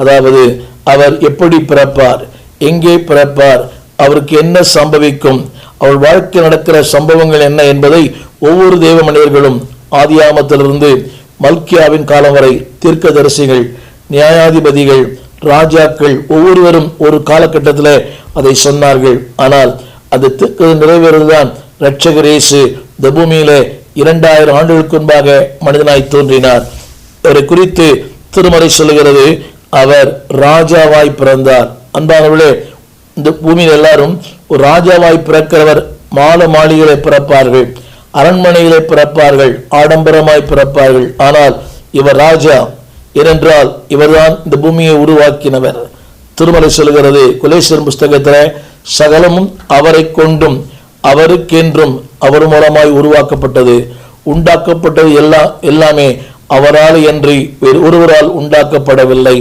அதாவது அவர் எப்படி பிறப்பார் எங்கே பிறப்பார் அவருக்கு என்ன சம்பவிக்கும் அவர் வாழ்க்கை நடக்கிற சம்பவங்கள் என்ன என்பதை ஒவ்வொரு தேவ மனிதர்களும் ஆதியாமத்திலிருந்து மல்கியாவின் காலம் வரை தீர்க்கதரிசிகள் நியாயாதிபதிகள் ராஜாக்கள் ஒவ்வொருவரும் ஒரு காலகட்டத்தில் அதை சொன்னார்கள். ஆனால் அது தீர்க்க நிறைவேறதுதான் இரட்சகரேசு இந்த பூமியிலே இரண்டாயிரம் ஆண்டுகளுக்கு முன்பாக மனிதனாய் தோன்றினார். அவரை குறித்து திருமறை சொல்லுகிறது அவர் ராஜாவாய் பிறந்தார். அன்பானவர்களே இந்த பூமியில் எல்லாரும் ஒரு ராஜாவாய் பிறக்கிறவர் மால மாளிகளை பிறப்பார்கள் அரண்மனையிலே பிறப்பார்கள் ஆடம்பரமாய் பிறப்பார்கள். ஆனால் இவர் ராஜா ஏனென்றால் இவர்தான் இந்த பூமியை உருவாக்கினவர். திருமலை சொல்கிறது குலேஸ்வரன் புஸ்தகத்தில் சகலமும் அவரை கொண்டும் அவருக்கென்றும் அவர் மூலமாய் உருவாக்கப்பட்டது உண்டாக்கப்பட்டது எல்லாம் எல்லாமே அவரால் என்று வேறு ஒருவரால் உண்டாக்கப்படவில்லை.